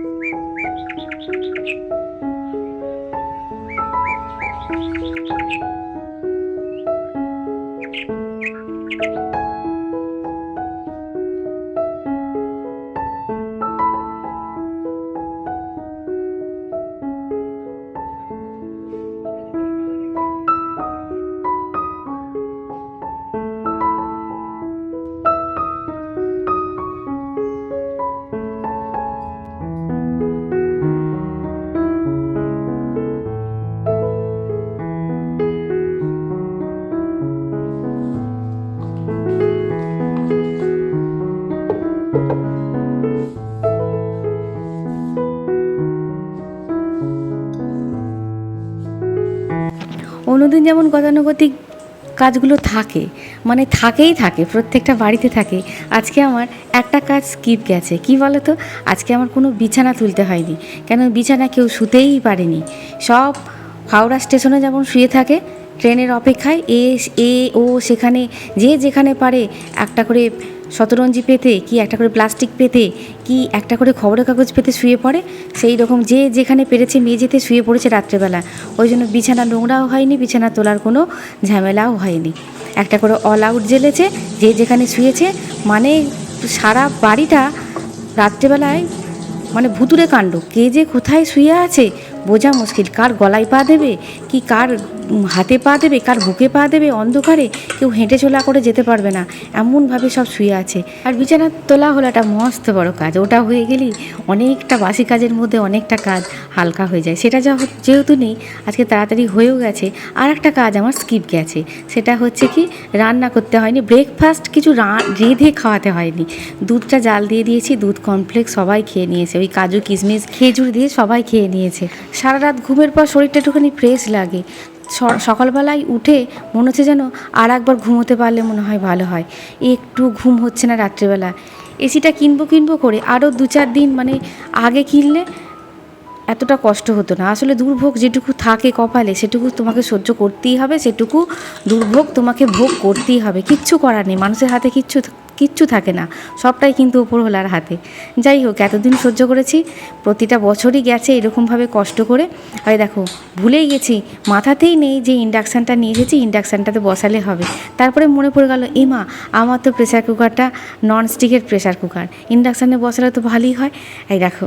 Música যেমন গতানুগতিক কাজগুলো থাকে মানে থাকেই থাকে, প্রত্যেকটা বাড়িতে থাকে। আজকে আমার একটা কাজ স্কিপ গেছে। কি বলো তো আজকে আমার কোনো বিছানা তুলতে হয়নি। কেন? বিছানা কেউ শুতেই পারেনি। সব হাওড়া স্টেশনে যেমন শুয়ে থাকে, ট্রেনের অপেক্ষায় এ এ, ও, সেখানে, যে যেখানে পারে একটা করে শতরঞ্জি পেতে, কি একটা করে প্লাস্টিক পেতে, কি একটা করে খবরের কাগজ পেতে শুয়ে পড়ে? সেই রকম যে যেখানে পেরেছে মেঝেতে শুয়ে পড়েছে রাত্রেবেলা। ওই জন্য বিছানা নোংরাও হয়নি, বিছানা তোলার কোনো ঝামেলাও হয়নি। একটা করে অল আউট জ্বেলেছে, যে যেখানে শুয়েছে মানে সারা বাড়িটা রাত্রেবেলায় মানে ভুতুরে কাণ্ড। কে যে কোথায় শুয়ে আছে, বোঝা মুশকিল। কার গলায় পা দেবে, কি কার হাতে পা দেবে, কার বুকে পা দেবে, অন্ধকারে কেউ হেঁটে চলা করে যেতে পারবে না। এমনভাবে সব শুয়ে আছে। আর বিছানা তোলা হলো একটা মস্ত বড় কাজ। ওটা হয়ে গেলেই অনেকটা বাসি কাজের মধ্যে অনেকটা কাজ হালকা হয়ে যায়। সেটা যা যেহেতু নেই, আজকে তাড়াতাড়ি হয়েও গেছে। আর একটা কাজ আমার স্কিপ গেছে। সেটা হচ্ছে কি, রান্না করতে হয়নি। ব্রেকফাস্ট কিছু রেঁধে খাওয়াতে হয়নি। দুধটা জাল দিয়ে দিয়েছি, দুধ কমপ্লেক্স সবাই খেয়ে নিয়েছে। ওই কাজু কিশমিশ, খেজুর দিয়ে সবাই খেয়ে নিয়েছে। সারা রাত ঘুমের পর শরীরটা একটুখানি ফ্রেশ লাগে। সকালবেলায় উঠে মনে হচ্ছে যেন আর একবার ঘুমোতে পারলে মনে হয় ভালো হয়। একটু ঘুম হচ্ছে না রাত্রিবেলা এসিটা কিনবো কিনবো করে আরও দু চার দিন মানে আগে কিনলে এতটা কষ্ট হতো না। আসলে দুর্ভোগ যেটুকু থাকে কপালে, সেটুকু তোমাকে সহ্য করতেই হবে, সেটুকু দুর্ভোগ তোমাকে ভোগ করতেই হবে। কিচ্ছু করার নেই, মানুষের হাতে কিচ্ছু কিচ্ছু থাকে না। সবটাই কিন্তু উপরওয়ালার হাতে। যাই হোক, এতদিন সহ্য করেছি, প্রতিটা বছরই গেছে এরকমভাবে কষ্ট করে। আর দেখো, ভুলেই গেছি, মাথাতেই নেই যে ইন্ডাকশানটা নিয়ে এসেছি, ইন্ডাকশানটাতে বসালে হবে। তারপরে মনে পড়ে গেল এমা আমার তো প্রেশার কুকারটা নন স্টিকের প্রেশার কুকার ইন্ডাকশানে বসালে তো ভালোই হয়। এই দেখো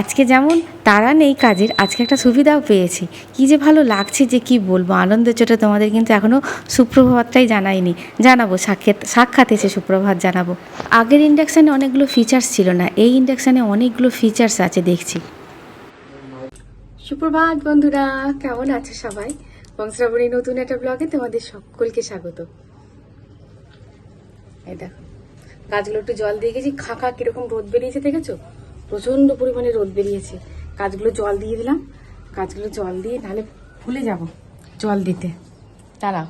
আজকে যেমন তারা নেই কাজের, আজকে একটা সুবিধাও পেয়েছি। কি যে ভালো লাগছে যে কি বলব, আনন্দের চোটে তোমাদের কিন্তু এখনও সুপ্রভাতটাই জানাইনি। জানাব, সাক্ষাৎ সাক্ষাৎ এসে সুপ্রভাত জানাব। আগের ইন্ডাকশানে অনেকগুলো ফিচার্স ছিল না, এই ইন্ডাকশানে অনেকগুলো ফিচার্স আছে দেখছি। সুপ্রভাত বন্ধুরা, কেমন আছে সবাই? বংশ্রাবণী নতুন একটা ব্লগে তোমাদের সকলকে স্বাগত। এই দেখো, গাছগুলো একটু জল দিয়ে গেছি খাঁকা কীরকম রোদ বেরিয়েছে, দেখেছ? প্রচণ্ড পরিমাণে রোদ বেরিয়েছে। গাছগুলো জল দিয়ে দিলাম। গাছগুলো জল দিয়ে নাহলে ভুলে যাব জল দিতে। দাঁড়াও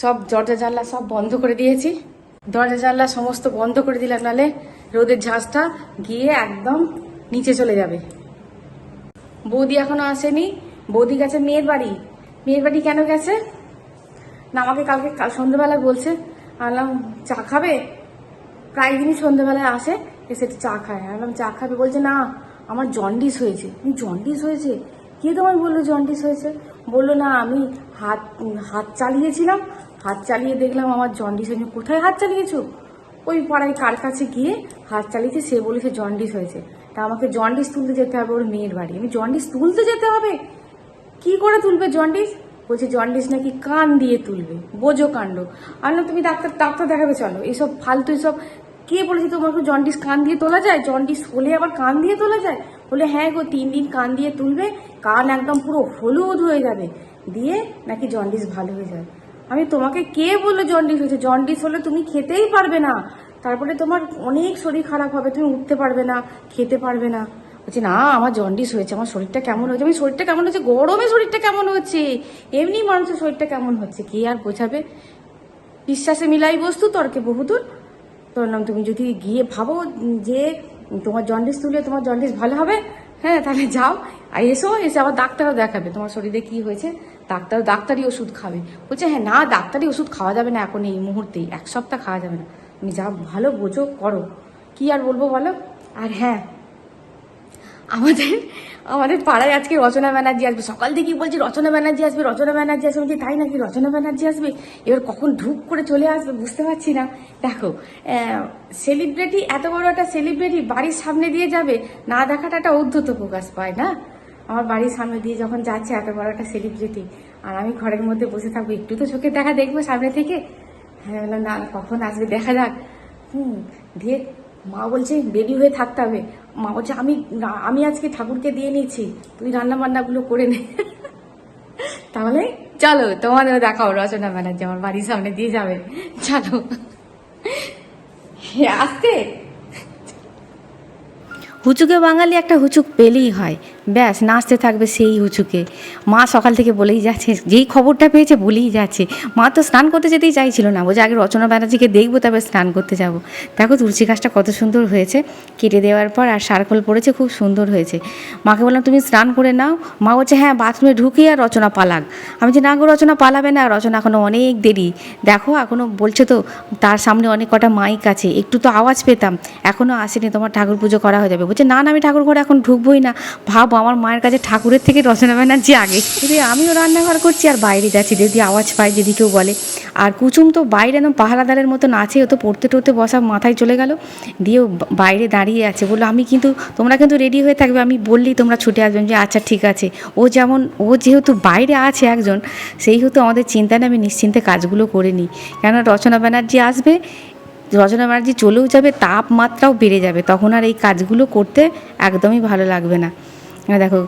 সব দরজা জানলা সব বন্ধ করে দিয়েছি। দরজা জানলা সমস্ত বন্ধ করে দিলাম, নাহলে রোদের ঝাঁজটা গিয়ে একদম নিচে চলে যাবে। বৌদি এখনও আসেনি। বৌদি গেছে মেয়ের বাড়ি। মেয়ের বাড়ি কেন গেছে? না, আমাকে কালকে কাল সন্ধ্যেবেলায় বলছে। আনলাম, চা খাবে? প্রায় দিনই সন্ধ্যেবেলায় আসে, এসে একটু চা খায়। আনলাম চা খাবে? বলছে, না, আমার জন্ডিস হয়েছে। জন্ডিস হয়েছে? কে তোমায় বলল জন্ডিস হয়েছে? বলল, না, আমি হাত হাত চালিয়েছিলাম। হাত চালিয়ে দেখলাম, আমার জন্ডিস হয়েছে। কোথায় হাত চালিয়েছো? ওই পাড়ায় কার কাছে গিয়ে হাত চালিয়েছে, সে বলেছে জন্ডিস হয়েছে। তা আমাকে জন্ডিস তুলতে যেতে হবে ওর মেয়ের বাড়ি। আমি জন্ডিস তুলতে যেতে হবে? কি করে তুলবে জন্ডিস? বলছে, জন্ডিস নাকি কান দিয়ে তুলবে? বোঝো কাণ্ড। আর না, তুমি ডাক্তার ডাক্তার দেখাবে, চলো। এইসব ফালতু এসব কে বলেছে তোমাকে জন্ডিস কান দিয়ে তোলা যায়? জন্ডিস হলে আবার কান দিয়ে তোলা যায়? বলে হ্যাঁ গো, তিন দিন কান দিয়ে তুলবে, কান একদম পুরো হলুদ হয়ে যাবে, দিয়ে নাকি জন্ডিস ভালো হয়ে যাবে। আমি তোমাকে কে বলল জন্ডিস হয়েছে? জন্ডিস হলে তুমি খেতেই পারবে না। তারপরে তোমার অনেক শরীর খারাপ হবে, তুমি উঠতে পারবে না, খেতে পারবে না। বলছে, না, আমার জন্ডিস হয়েছে, আমার শরীরটা কেমন হয়েছে? আমি, শরীরটা কেমন হচ্ছে গরমে শরীরটা কেমন হচ্ছে? এমনি মানুষের শরীরটা কেমন হচ্ছে? কে আর বোঝাবে? বিশ্বাসে মিলাই বস্তু, তর্কে বহুদূর। তোর নাম, তুমি যদি গিয়ে ভাবো যে তোমার জন্ডিস তুলে তোমার জন্ডিস ভালো হবে হ্যাঁ তাহলে যাও। আর এসো, এসে আবার ডাক্তারও দেখাবে তোমার শরীরে কি হয়েছে। ডাক্তার ডাক্তারি ওষুধ খাবে। বলছে হ্যাঁ না ডাক্তারি ওষুধ খাওয়া যাবে না এখন এই মুহূর্তেই। এক সপ্তাহ খাওয়া যাবে না। তুমি যা ভালো বোঝো, করো। কি আর বলব বলো? আর হ্যাঁ আমাদের আমাদের পাড়ায় আজকে রচনা ব্যানার্জি আসবে। সকাল থেকেই বলছি, রচনা ব্যানার্জি আসবে, রচনা ব্যানার্জি আসবে। বলছি, তাই নাকি রচনা ব্যানার্জি আসবে? এবার কখন ঢুক করে চলে আসবে বুঝতে পারছি না। দেখো সেলিব্রিটি এত বড় একটা সেলিব্রিটি বাড়ির সামনে দিয়ে যাবে, না দেখাটা একটা উদ্ধত প্রকাশ পায় না? আমার বাড়ির সামনে দিয়ে যখন যাচ্ছে, এত বড় একটা সেলিব্রিটি আর আমি ঘরের মধ্যে বসে থাকব, একটু তো চোখে দেখা দেখব সামনে থেকে। হ্যাঁ বললাম, না কখন আসবে, দেখা যাক। হুম, দিয়ে মা বলছে রেডি হয়ে থাকতে হবে। মা বলছে, আমি আমি আজকে ঠাকুরকে দিয়ে নিয়েছি তুই রান্না বান্নাগুলো করে নে। তাহলে চলো তোমাদের দেখাও রচনা ব্যানার্জি, আমার বাড়ির সামনে দিয়ে যাবে। চলো। আসতে হুচুকে বাঙালি একটা হুচুক পেলেই হয়। ব্যাস, নাচতে থাকবে সেই উঁচুকে। মা সকাল থেকে বলেই যাচ্ছে, যেই খবরটা পেয়েছে বলেই যাচ্ছে। মা তো স্নান করতে যেতেই চাইছিল না। বলছে, আগে রচনা ব্যানার্জিকে দেখব তবে স্নান করতে যাব। দেখো তুলসী গাছটা কত সুন্দর হয়েছে। কেটে দেওয়ার পর আর সার্কল পড়েছে, খুব সুন্দর হয়েছে। মাকে বললাম, তুমি স্নান করে নাও। মা বলছে হ্যাঁ বাথরুমে ঢুকেই আর রচনা পালাক। আমি যে না গো, রচনা পালাবে না। রচনা এখনও অনেক দেরি। দেখো এখনও বলছে তো, তার সামনে অনেক কটা মাইক আছে। একটু তো আওয়াজ পেতাম। এখনও আসেনি, তোমার ঠাকুর পুজো করা হয়ে যাবে। বলছে, না না, আমি ঠাকুর ঘরে এখন ঢুকবোই না। ভাবো আমার মায়ের কাছে ঠাকুরের থেকে রচনা ব্যানার্জি আগে। যদি আমিও রান্নাঘর করছি আর বাইরে যাচ্ছি, যদি আওয়াজ পাই যদি কেউ বলে। আর কুচুম তো বাইরে একদম পাহারাদারের মতন আছে, ও তো পড়তে টড়তে বসা মাথায় চলে গেল। দিয়ে ও বা- বাইরে দাঁড়িয়ে আছে, বলল, আমি কিন্তু, তোমরা কিন্তু রেডি হয়ে থাকবে, আমি বললেই তোমরা ছুটে আসবেন যে আচ্ছা ঠিক আছে। ও যেমন, ও যেহেতু বাইরে আছে একজন, সেই হেতু আমাদের চিন্তা নেই আমি নিশ্চিন্তে কাজগুলো করে নিই। কেন রচনা ব্যানার্জি আসবে, রচনা ব্যানার্জি চলেও যাবে, তাপমাত্রাও বেড়ে যাবে, তখন আর এই কাজগুলো করতে একদমই ভালো লাগবে না। দেখো,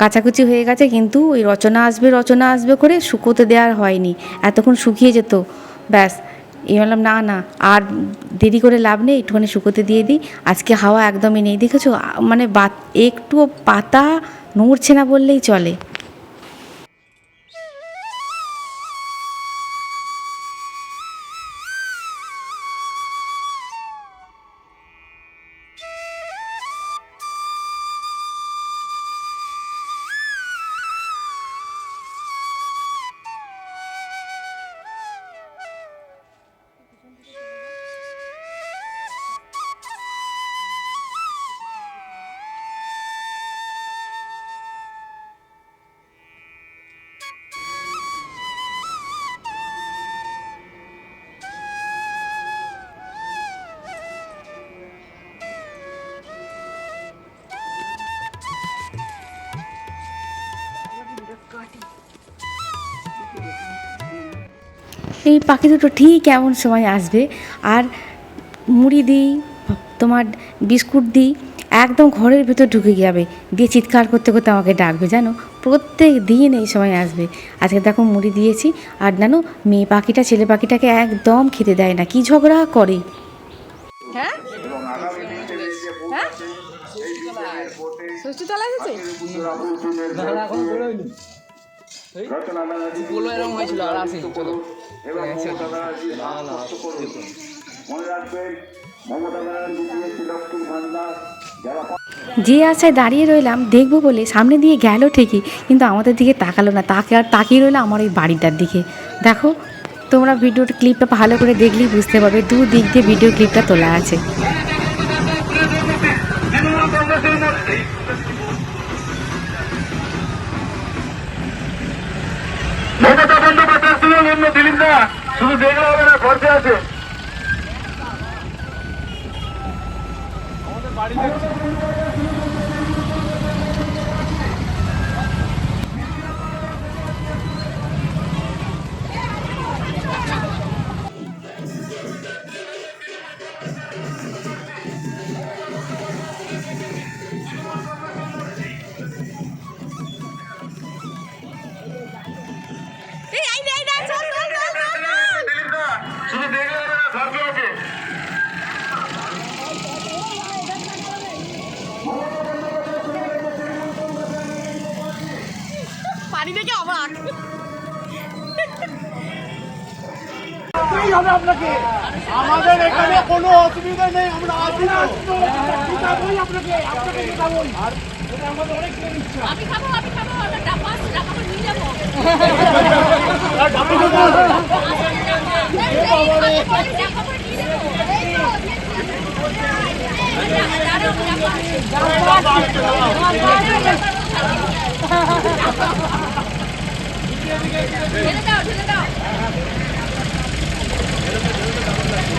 কাচাকুচি হয়ে গেছে, কিন্তু ওই রচনা আসবে রচনা আসবে করে শুকোতে দেওয়ার হয়নি। এতক্ষণ শুকিয়ে যেত, ব্যাস। এই বললাম, না না, আর দেরি করে লাভ নেই, একটুখানি শুকোতে দিয়ে দিই। আজকে হাওয়া একদমই নেই, দেখেছ? মানে বাত একটু পাতা নড়ছে না বললেই চলে। এই পাখি দুটো ঠিক এমন সময় আসবে? আর মুড়ি দিই তোমার বিস্কুট দিই একদম ঘরের ভেতর ঢুকে যাবে। দিয়ে চিৎকার করতে করতে আমাকে ডাকবে জানো? প্রত্যেক দিন এই সময় আসবে। আজকে দেখো মুড়ি দিয়েছি। আর জানো মেয়ে পাখিটা ছেলে পাখিটাকে একদম খেতে দেয় না। কি ঝগড়া করে? হ্যাঁ? হ্যাঁ? এরকম হয়েছিল আর আসেনি চলো মনে রাখবেন মমতা ব্যানার্জি দিয়েছে লক্ষ্মীর ভান্ডার যারা যে আশায় দাঁড়িয়ে রইলাম দেখব বলে সামনে দিয়ে গেল ঠিকই কিন্তু আমাদের দিকে তাকালো না। তাকে আর তাকিয়ে রইল আমার ওই বাড়িটার দিকে। দেখো তোমরা ভিডিওর ক্লিপটা ভালো করে দেখলেই বুঝতে পারবে দু দিক দিয়ে ভিডিও ক্লিপটা তোলা আছে। তুলুন দিলীপ না শুধু দেখলে হবে না খরচে আছে এই আমাদের এখানে কোনো অসুবিধা নেই আমরা আসি আপনাকে আপনাকে আর আমাদের অনেক ইচ্ছা আমি খাব আমি খাব আমরা ডাব্বা আছে ডাব্বা করে নিয়ে যাব আর ডাবল ডাবল ডাব্বা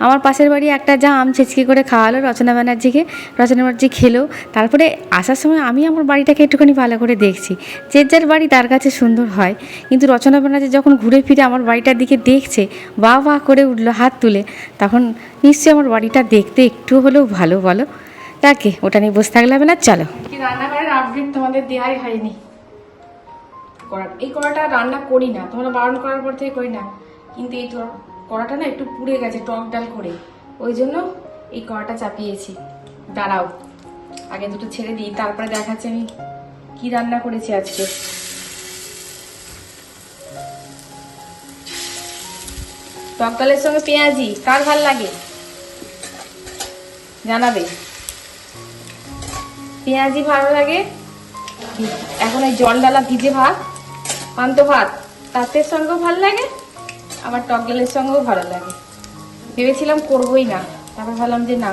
আমার পাশের বাড়ি একটা যা আম ছেচকি করে খাওয়ালো রচনা ব্যানার্জিকে। রচনা ব্যানার্জি খেলো। তারপরে আসার সময় আমি আমার বাড়িটাকে একটুখানি ভালো করে দেখছি। যে যার বাড়ি তার কাছে সুন্দর হয়। কিন্তু রচনা ব্যানার্জি যখন ঘুরে ফিরে আমার বাড়িটার দিকে দেখছে, বা বা করে উঠল হাত তুলে। তখন নিশ্চয়ই আমার বাড়িটা দেখতে একটু হলেও ভালো, বলো? তাকে, ওটা নিয়ে বসে থাকলে হবে না? চলো। রান্নাঘরের আপডেট তোমাদের দেওয়াই হয়নি। কড়া এই কড়াটা রান্না করি না। তোমরা বারণ করার পর থেকে করি না। কিন্তু এই তো- কড়াটা না একটু পুড়ে গেছে, টক ডাল করে। ওই জন্য এই কড়াটা চাপিয়েছি। দাঁড়াও, আগে দুটো ছেড়ে দিই, তারপরে দেখাচ্ছি আমি কি রান্না করেছি আজকে। টক ডালের সঙ্গে পেঁয়াজি, কার ভালো লাগে? জানাবে। পেঁয়াজি ভালো লাগে? এখন ওই জল ডালা ভিজে ভাত, পান্ত ভাত, তাতের সঙ্গেও ভালো লাগে? আবার টক ডালের সঙ্গেও ভালো লাগে। ভেবেছিলাম করবোই না, তারপর ভাবলাম যে না,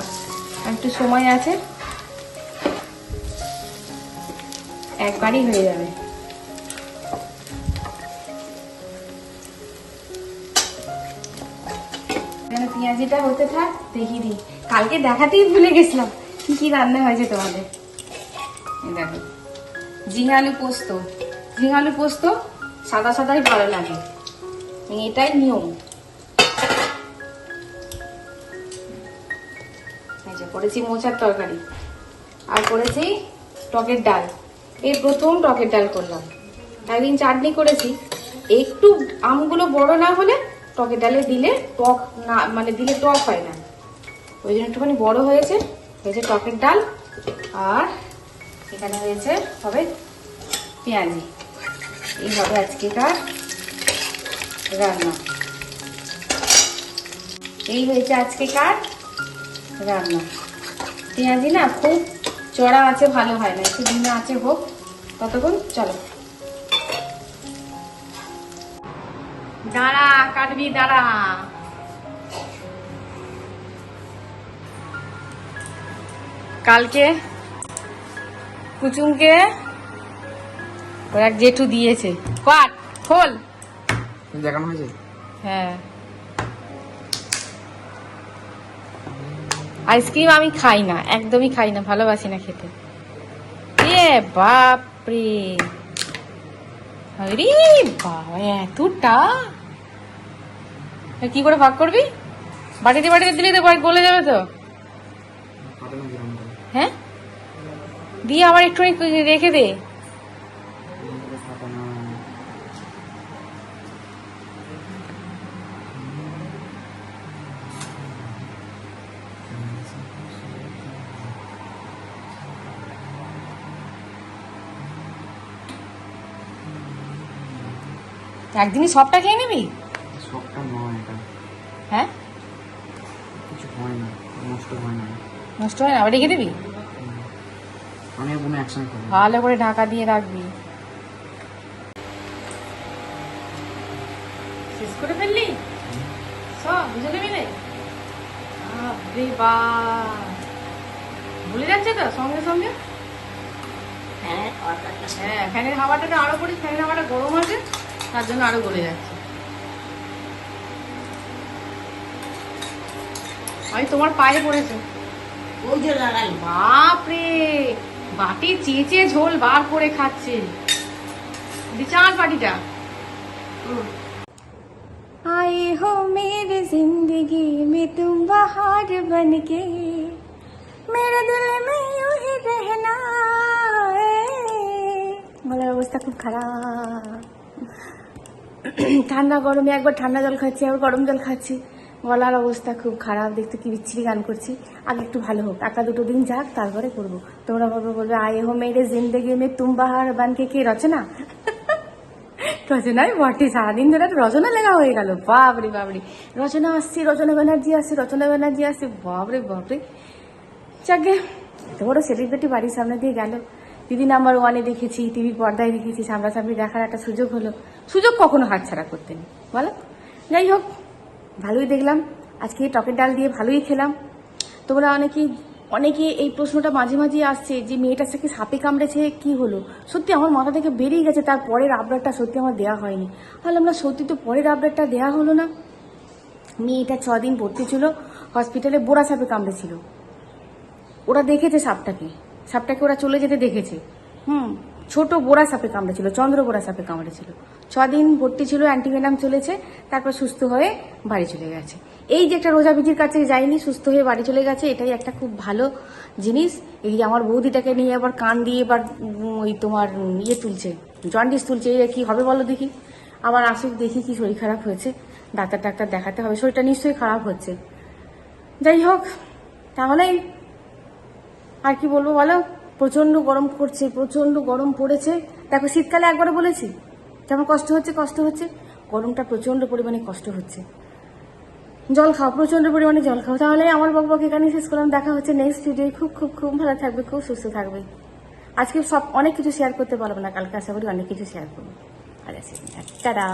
আর একটু সময় আছে, একবারই হয়ে যাবে। পেঁয়াজিটা হতে থাক দেখি দিই। কালকে দেখাতেই ভুলে গেছিলাম, কি কি রান্না হয়েছে তোমাদের। দেখো ঝিঙালু পোস্ত। ঝিঙালু পোস্ত সাদা সাদাই ভালো লাগে। এটাই নিয়ম করেছি মোচার তরকারি। আর করেছি টকের ডাল। এই প্রথম টকের ডাল করলাম। একদিন চাটনি করেছি। একটু আমগুলো বড় না হলে টকের ডালে দিলে টক না মানে দিলে টক হয় না। ওই জন্য একটুখানি বড় হয়েছে। হয়েছে টকের ডাল। আর এখানে হয়েছে হবে পেঁয়াজি। এই হবে আজকেকার রান্না। এই হয়েছে আজকেকার রান্না। পেঁয়াজি না খুব চড়া আছে, ভালো হয় না। একটু দিনে আছে, হোক। ততক্ষণ চলো। দাঁড়া, কাটবি, দাঁড়া। কালকে কুচুমকে ওর জেঠু দিয়েছে। কাট খোল। দেখানো হয়েছে? হ্যাঁ। আইসক্রিম আমি খাই না একদমই খাই না ভালোবাসি না খেতে। এ বাপরে। আরে বাবা এতটা? কি করে ভাগ করবি? বাটিতে বাটিতে দিলে তো গলে যাবে তো। হ্যাঁ? দিয়ে আবার একটুখানি রেখে দে। একদিনই সবটা খেয়ে নিবি? সবটা নয় এটা। হ্যাঁ? কিছু হয় না নষ্ট হয় না। নষ্ট হয় না? আবার রেখে দিবি? আমি আর বোন একসঙ্গে খাব ভালো করে ঢাকা দিয়ে রাখবি। শেষ করে ফেললি? সব দুজনে মিলে? বাপরে বাপ ভুলে যাচ্ছে তো সঙ্গে সঙ্গে? হ্যাঁ ফ্যানের হাওয়াটা আরও পড়ে ফ্যানের হাওয়াটা গরম আছে। তার জন্য আরও গলে যাচ্ছে। আমি তোমার পায়ে পড়েছে। বাপরে! বাটি চেঁচে ঝোল বার করে খাচ্ছে। বিচার বাটিটা। আয়ে হো মেরে জিন্দগি মে তুম বাহার বনকে। মেরে দিল মে ইউহি রহনা। আমার অবস্থা খুব খারাপ। ঠান্ডা গরমে একবার ঠান্ডা জল খাচ্ছি, একবার গরম জল খাচ্ছি। গলার অবস্থা খুব খারাপ, দেখতে কি বিচ্ছিরি গান করছি। আগে একটু ভালো হোক একা দুটো দিন যাক, তারপরে করব। তোমরা ভাবে বলবে, আয়ে হো মেরে জিন্দগি মে তুম বাহার বানকে কে রচনা? রচনায় বটে, সারাদিন ধরে রচনা লেখা হয়ে গেল। বাবরে বাবরে রচনা আসছে, রচনা ব্যানার্জি আসছে, রচনা ব্যানার্জি আসছে। বাবরে বাবরে যাকে এত বড় সেলিব্রিটি বাড়ির সামনে দিয়ে গেল। দিদি নাম্বার ওয়ানে দেখেছি টিভি পর্দায় দেখেছি, সামনাসামনি দেখার একটা সুযোগ হলো। সুযোগ কখনো হাতছাড়া করতে নেই, বলো? যাই হোক, ভালোই দেখলাম। আজকে টকের ডাল দিয়ে ভালোই খেলাম। তোমরা অনেকেই, অনেকে এই প্রশ্নটা মাঝে মাঝে আসছে যে মেয়েটার সাথে সাপে কামড়েছে, কি হলো? সত্যি আমার মাথা থেকে বেরিয়ে গেছে, তার পরের আপডেটটা সত্যি আমার দেওয়া হয়নি। তাহলে আমরা সত্যি তো পরের আপডেটটা দেওয়া হলো না। মেয়েটা ছদিন ভর্তি ছিল হসপিটালে বোরা সাপে কামড়েছিল। ওরা দেখেছে সাপটাকে। সাপটাকে ওরা চলে যেতে দেখেছে। হুম, ছোট বোরা সাপে কামড়েছিল চন্দ্র বোরা সাপে কামড়েছিল। ছদিন ভর্তি ছিল, অ্যান্টিভেনাম চলেছে, তারপর সুস্থ হয়ে বাড়ি চলে গেছে। এই যে একটা রোজাবিজির কাছে যায়নি সুস্থ হয়ে বাড়ি চলে গেছে, এটাই একটা খুব ভালো জিনিস। এই যে আমার বৌদিটাকে নিয়ে আবার কান দিয়ে এবার ওই তোমার ইয়ে তুলছে, জন্ডিস তুলছে এই কি হবে বলো দেখি। আবার আসুক, দেখি কি শরীর খারাপ হয়েছে। ডাক্তার ডাক্তার দেখাতে হবে, শরীরটা নিশ্চয়ই খারাপ হচ্ছে। যাই হোক, তাহলেই আর কি বলব বলো? প্রচণ্ড গরম করছে প্রচণ্ড গরম পড়েছে। দেখো, শীতকালে একবারে বলেছি, যেমন কষ্ট হচ্ছে কষ্ট হচ্ছে। গরমটা প্রচণ্ড পরিমাণে কষ্ট হচ্ছে। জল খাও প্রচণ্ড পরিমাণে জল খাও। তাহলে আমার বকবক এখানে শেষ করলাম। দেখা হচ্ছে নেক্সট ভিডিও খুব খুব খুব ভালো থাকবে, খুব সুস্থ থাকবে। আজকে সব অনেক কিছু শেয়ার করতে পারব না কালকে। আশা করি অনেক কিছু শেয়ার করব। আচ্ছা টাটা